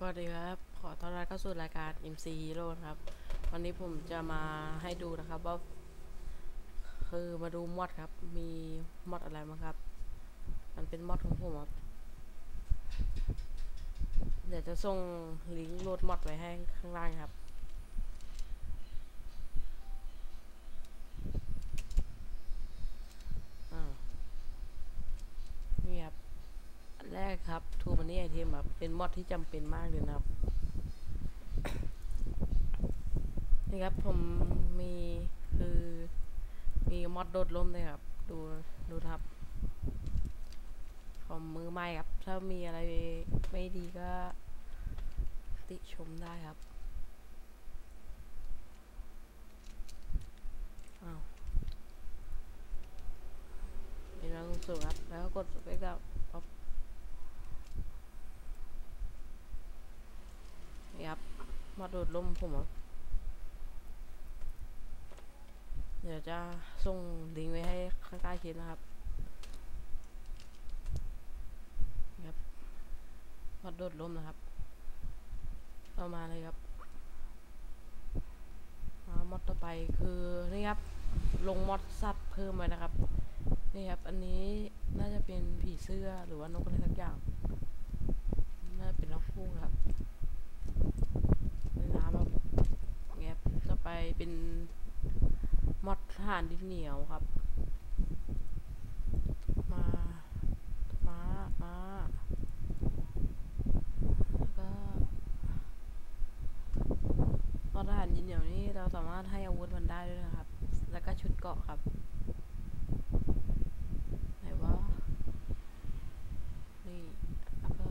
สวัสดีครับ ขอต้อนรับเข้าสู่รายการ MC Hero นครับ วันนี้ผมจะมาให้ดูนะครับว่า คือมาดูมอดครับ มีมอดอะไรบ้างครับ มันเป็นมอดของผมครับ เดี๋ยวจะส่งลิงก์โหลดมอดไว้ให้ข้างล่างครับ อ่า นี่ครับ อันแรก ครับทูมันนี่ไอเทมครับเป็นมอดที่จำเป็นมากเลยนะครับ นี่ครับผมมีคือมีมอดโดดล่มเลยครับ ดูดูครับผมมือใหม่ครับ ถ้ามีอะไรไม่ดีก็ติชมได้ครับอ้าวเห็นแล้วสูงครับ แล้วก็กดสเปคครับปั๊บ นี่ครับ มา โดดลมผมเดี๋ยวจะส่งลิงก์ไว้ให้ข้างใต้คลิปนะครับครับมาโดดลมนะครับเอามาเลยครับมามอดต่อไปคือนี่ครับ ลงมอดสัตว์เพิ่มไปนะครับ นี่ครับ อันนี้น่าจะเป็นผีเสื้อหรือว่านกอะไรสักอย่าง น่าจะเป็นนกคู่ครับ ในน้ำครับเงี้ยต่อไป เป็นมอดทานดินเหนียวครับ มา มา มาแล้วก็มอดทานดินเหนียวนี่เราสามารถให้อาวุธมันได้ด้วยนะครับ แล้วก็ชุดเกาะครับ ไหนว่า นี่แล้วก็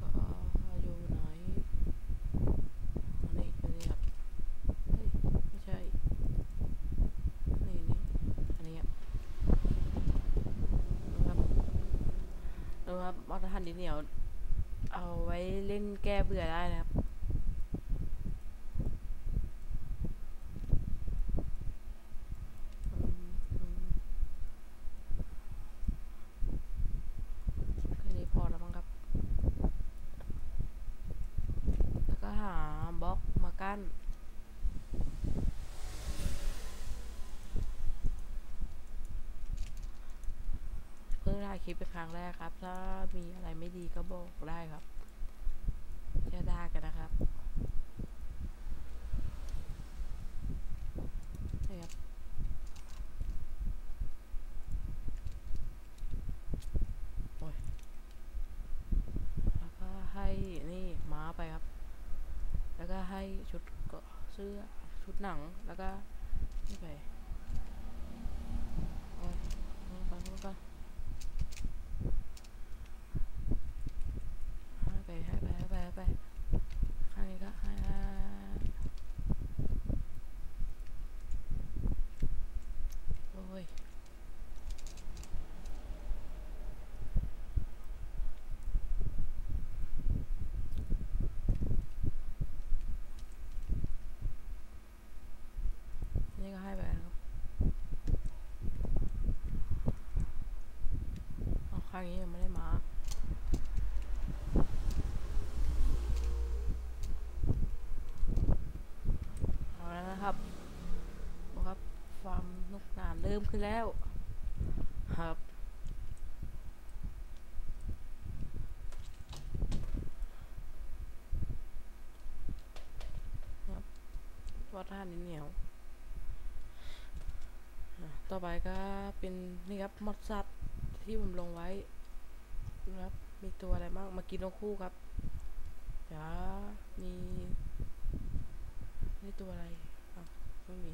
ก็อยู่ไหนอันนี้อันนี้ครับ เฮ้ย ไม่ใช่ นี่นี่อันนี้ครับนะครับ นะครับมอเตอร์ฮันดินเหนียว เอาไว้เล่นแก้เบื่อได้นะครับอืมอืมแค่นี้พอแล้วมั้งครับ แล้วก็หาบล็อกมากั้น เพิ่ง ถ่ายคลิปเป็นครั้งแรกครับ ถ้ามีอะไรไม่ดีก็บอกได้ครับแค่ได้กันนะครับนี่ครับโอ้ยแล้วก็ให้นี่ม้าไปครับ แล้วก็ให้ชุดกราะเสื้อชุดหนังแล้วก็นี่ไปโอ้ยนู่นไปไปให้ไป ให้ไปให้ไปให้ไปข้างนี้ก็ให้ให้โอ้ย นี่ก็ให้ไปนะ ครับครับครับฟามนุกนานเริ่มขึ้นแล้ว ครับ ครับวัดท่านเหนียวต่อไปก็เป็นนี่ครับมอดสัตว์ที่ผมลงไว้นะครับ มีตัวอะไรบ้างมากินนกคู่ครับเดี๋ยวมีนี่ตัวอะไร ไม่มี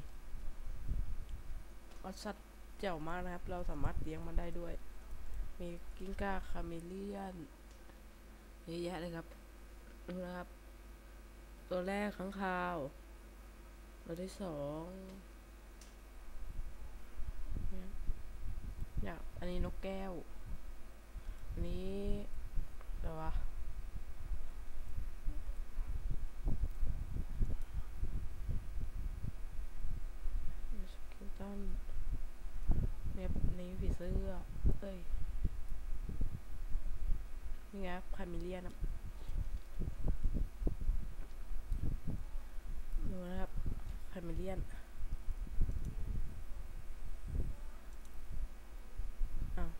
มอดสัตว์เจ๋วมากนะครับ เราสามารถเลี้ยงมันได้ด้วย มีกิ้งก่าคาเมเลียนเยอะแยะเลยครับดูนะครับ ตัวแรกข้างคาว ตัวที่สองอยากอันนี้นกแก้ว อันนี้อะไรวะสกิลตัน เนี่ยอันนี้ยนี่ไงครับคาเมเลียนครับดูนะครับคาเมเลียนอ้าว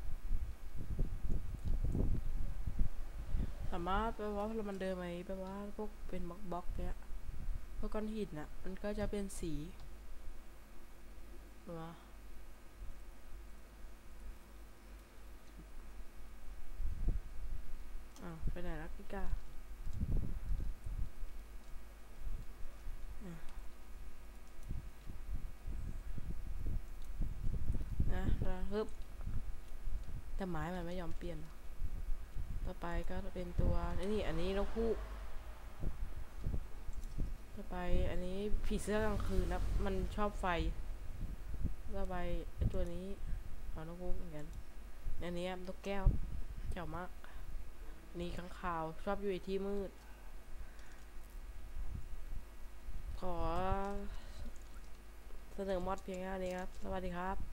สามารถแปลว่าพอมันเดินไปแปลว่าพวกเป็นบล็อกบล็อกเนี้ยพวกก้อนหินน่ะ มันก็จะเป็นสีว่า อ้าวไปไหนแล้วกิก้าอะ นะแล้วฮึบแต่ไม้มันไม่ยอมเปลี่ยน ต่อไปก็เป็นตัวนี่อันนี้นกฮูกต่อไปอันนี้ผีเสื้อกลางคืนนะมันชอบไฟต่อไปไอตัวนี้เอานกฮูกเหมือนกันอันนี้นกแก้วเจ๋วมากนี่ข้างคาวชอบอยู่ในที่มืด ขอเสนอมอดเพียงแค่นี้ครับ สวัสดีครับ